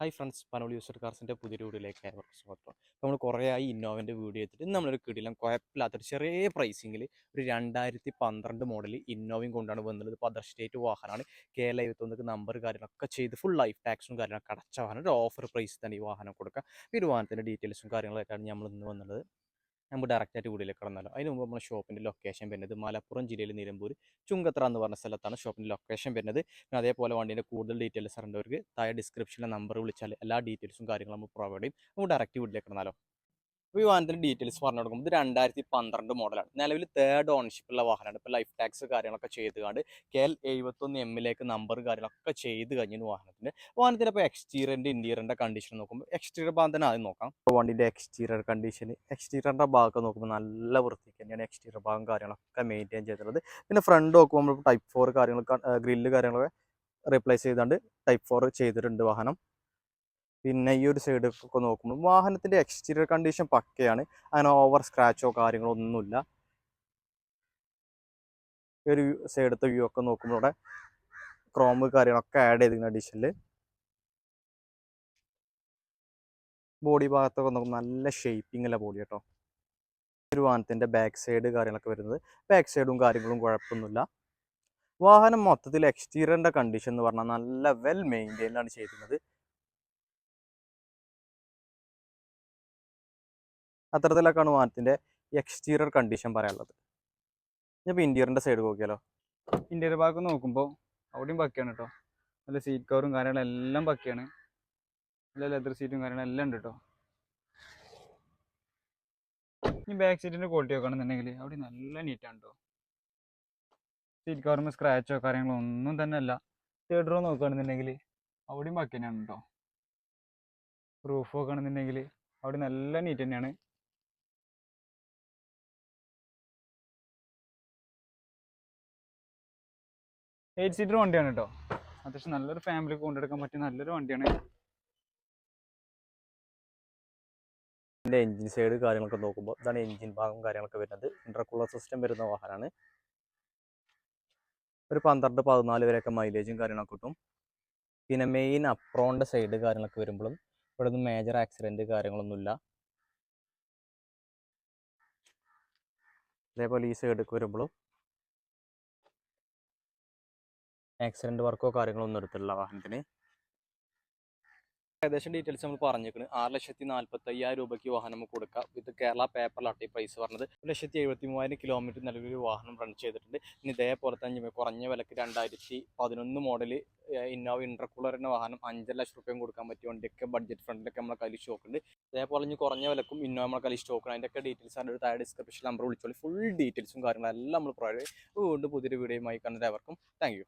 Hi friends Panoli used കാർസിന്റെ പുതിയൊരു വീഡിയോയിലേക്ക് ഏവർക്കും സ്വാഗതം. നമ്മൾ കുറേ ആയി ഇന്നോവന്റെ വീഡിയോ എടുത്തിട്ട് ഇന്ന് നമ്മളൊരു കിടിലം കുഴപ്പമില്ലാത്തൊരു ചെറിയ പ്രൈസിങ്ങിൽ ഒരു രണ്ടായിരത്തി പന്ത്രണ്ട് മോഡൽ ഇന്നോവയും കൊണ്ടാണ് ഇപ്പോൾ അതർ സ്റ്റേറ്റ് വാഹനമാണ് കേരള എൽ എഴുപത്തൊന്നൊക്കെ നമ്പർ കാര്യങ്ങളൊക്കെ ചെയ്ത് ഫുൾ ലൈഫ് ടാക്സും കാര്യങ്ങളൊക്കെ അടച്ച വാഹനം. ഒരു ഓഫർ പ്രൈസ് തന്നെ ഈ വാഹനം കൊടുക്കുക ഈ വാഹനത്തിന്റെ ഡീറ്റെയിൽസും കാര്യങ്ങളൊക്കെയാണ് നമ്മൾ ഇന്ന് വന്നത്. നമുക്ക് ഡയറക്റ്റായിട്ട് വീഡിയോയിലേക്ക് കടന്നാലോ. അതിന് മുമ്പ് നമ്മുടെ ഷോപ്പിന്റെ ലൊക്കേഷൻ വരുന്നത് മലപ്പുറം ജില്ലയിൽ നിലമ്പൂർ ചുങ്കത്ര എന്ന് പറഞ്ഞ സ്ഥലത്താണ് ഷോപ്പിന്റെ ലൊക്കേഷൻ വരുന്നത്. പിന്നെ അതേപോലെ വണ്ടീന്റെ കൂടുതൽ ഡീറ്റെയിൽസ് അറിയേണ്ടവർക്ക് താഴെ ഡിസ്ക്രിപ്ഷനിലെ നമ്പർ വിളിച്ചാൽ എല്ലാ ഡീറ്റെയിൽസും കാര്യങ്ങളും നമ്മൾ പ്രൊവൈഡ് ചെയ്യും. നമുക്ക് ഡയറക്റ്റ് വീട്ടിലേക്ക് കടന്നാലോ. അപ്പോൾ ഈ വാഹനത്തിന്റെ ഡീറ്റെയിൽസ് പറഞ്ഞു കൊടുക്കുമ്പോൾ ഇത് രണ്ടായിരത്തി പന്ത്രണ്ട് മോഡലാണ് നിലവിൽ തേർഡ് ഓണർഷിപ്പുള്ള വാഹനമാണ്. ഇപ്പോൾ ലൈഫ് ടാക്സ് കാര്യങ്ങളൊക്കെ ചെയ്ത് കണ്ട് കെ എഴുപത്തൊന്ന് എമ്മിലേക്ക് നമ്പർ കാര്യങ്ങളൊക്കെ ചെയ്ത് കഴിഞ്ഞു വാഹനത്തിന്റെ വാഹനത്തിന്റെ ഇപ്പോൾ എക്സ്റ്റീരിയറിന്റെ ഇന്റീരിയറിന്റെ കണ്ടീഷൻ നോക്കുമ്പോൾ എക്സ്റ്റീരിയർ ഭാഗം തന്നെ ആദ്യം നോക്കാം. വണ്ടിന്റെ എക്സ്റ്റീരിയർ കണ്ടീഷൻ എക്സ്റ്റീരിയറിന്റെ ഭാഗം നോക്കുമ്പോൾ നല്ല വൃത്തിക്ക് തന്നെയാണ് എക്സ്റ്റീരിയർ ഭാഗം കാര്യങ്ങളൊക്കെ മെയിന്റെയിൻ ചെയ്തിട്ടുള്ളത്. പിന്നെ ഫ്രണ്ട് നോക്കുമ്പോൾ ടൈപ്പ് ഫോർ കാര്യങ്ങളൊക്കെ ഗ്രില്ല് കാര്യങ്ങളൊക്കെ റീപ്ലേസ് ചെയ്തുകൊണ്ട് ടൈപ്പ് ഫോർ ചെയ്തിട്ടുണ്ട് വാഹനം. പിന്നെ ഈ ഒരു സൈഡ് ഒക്കെ നോക്കുമ്പോൾ വാഹനത്തിന്റെ എക്സ്റ്റീരിയർ കണ്ടീഷൻ പക്കയാണ്. അങ്ങനെ ഓവർ സ്ക്രാച്ചോ കാര്യങ്ങളോ ഒന്നുമില്ല. ഈ ഒരു സൈഡത്തെ വ്യൂ ഒക്കെ നോക്കുമ്പോൾ ഇവിടെ ക്രോമ് കാര്യങ്ങളൊക്കെ ആഡ് ചെയ്തിരിക്കുന്ന അഡീഷനിൽ ബോഡി ഭാഗത്തൊക്കെ നോക്കുമ്പോൾ നല്ല ഷേപ്പിങ്ങല്ല ബോഡി കേട്ടോ ഒരു വാഹനത്തിന്റെ ബാക്ക് സൈഡ് കാര്യങ്ങളൊക്കെ വരുന്നത്. ബാക്ക് സൈഡും കാര്യങ്ങളും കുഴപ്പമൊന്നുമില്ല. വാഹനം മൊത്തത്തിൽ എക്സ്റ്റീരിയറിന്റെ കണ്ടീഷൻ എന്ന് പറഞ്ഞാൽ നല്ല വെൽ മെയിന്റെയിൻഡാണ് ചെയ്തിരുന്നത് അത്തരത്തിലൊക്കെയാണ് വാഹനത്തിന്റെ എക്സ്റ്റീരിയർ കണ്ടീഷൻ പറയാനുള്ളത്. ഇനിയിപ്പോൾ ഇന്റീരിയറിന്റെ സൈഡ് നോക്കിയാലോ? ഇന്റീരിയർ ഭാഗം നോക്കുമ്പോൾ അവിടെയും പക്കയാണ് കേട്ടോ നല്ല സീറ്റ് കവറും കാര്യങ്ങളും എല്ലാം പക്കയാണ്. നല്ല ലെതർ സീറ്റും കാര്യങ്ങളും എല്ലാം ഉണ്ട് കേട്ടോ ഇനി ബാക്ക് സീറ്റിന്റെ ക്വാളിറ്റി നോക്കുകയാണെന്നുണ്ടെങ്കിൽ അവിടെ നല്ല നീറ്റാണ് കേട്ടോ സീറ്റ് കവറും സ്ക്രാച്ചോ കാര്യങ്ങളോ ഒന്നും തന്നെ അല്ല. തേർഡ് റോ നോക്കുകയാണെന്നുണ്ടെങ്കിൽ അവിടെയും പക്ക തന്നെയാണ് കേട്ടോ റൂഫ് നോക്കുകയാണെന്നുണ്ടെങ്കിൽ അവിടെ നല്ല നീറ്റ് തന്നെയാണ്. എയ്റ്റ് സീറ്റർ വണ്ടിയാണ് കേട്ടോ അത്യാവശ്യം നല്ലൊരു ഫാമിലിക്ക് കൊണ്ടെടുക്കാൻ പറ്റിയ നല്ലൊരു വണ്ടിയാണ് ഇതിന്റെ എൻജിൻ സൈഡ് കാര്യങ്ങളൊക്കെ നോക്കുമ്പോൾ ഇതാണ് എഞ്ചിൻ ഭാഗം കാര്യങ്ങളൊക്കെ വരുന്നത്. ഇന്റർകൂളർ സിസ്റ്റം വരുന്ന വാഹനമാണ് ഒരു പന്ത്രണ്ട് പതിനാല് വരെയൊക്കെ മൈലേജും കാര്യങ്ങളൊക്കെ കിട്ടും. പിന്നെ മെയിൻ അപ്രോണിന്റെ സൈഡ് കാര്യങ്ങളൊക്കെ വരുമ്പോഴും ഇവിടെ ഒന്നും മേജർ ആക്സിഡന്റ് കാര്യങ്ങളൊന്നുമില്ല. അതേപോലെ ഈ സൈഡൊക്കെ വരുമ്പോഴും ആക്സിഡന്റ് വർക്കോ കാര്യങ്ങളോ ഒന്നും എടുത്തിട്ടില്ല വാഹനത്തിന് ഏകദേശം ഡീറ്റെയിൽസ് നമ്മൾ പറഞ്ഞേക്കുന്നത് ആറ് ലക്ഷത്തി നാൽപ്പത്തി അയ്യായിരം രൂപയ്ക്ക് വാഹനം കൊടുക്കാം. ഇത് കേരള പേപ്പറിലാണ് ഈ പ്രൈസ് പറഞ്ഞത്. ഒരു ലക്ഷത്തി എഴുപത്തി മൂവായിരം കിലോമീറ്റർ നിലവിൽ വാഹനം റൺ ചെയ്തിട്ടുണ്ട്. ഇനി ഇതേപോലെ തന്നെ കുറഞ്ഞ വിലക്ക് രണ്ടായിരത്തി പതിനൊന്ന് മോഡൽ ഇന്നോവ എന്ന വാഹനം അഞ്ചര ലക്ഷം റുപ്യം കൊടുക്കാൻ പറ്റിയ വണ്ടിയൊക്കെ ബഡ്ജറ്റ് ഫ്രണ്ടിലൊക്കെ നമ്മളെ കയ്യിൽ സ്റ്റോക്ക് ഉണ്ട്. അതേപോലെ ഇനി കുറഞ്ഞ വിലക്കും ഇന്നോവ നമ്മളെ കയ്യിൽ സ്റ്റോക്ക് ഉണ്ട്. അതിന്റെയൊക്കെ ഡീറ്റെയിൽസ് ആണ്. ഒരു താഴെ ഡിസ്ക്രിപ്ഷൻ നമ്പർ വിളിച്ചോളി. ഫുൾ ഡീറ്റെയിൽസും കാര്യങ്ങളും എല്ലാം നമ്മൾ പ്രൊവൈഡ് വീണ്ടും പുതിയൊരു വീഡിയോയുമായി കണ്ടത് അവർക്കും താങ്ക്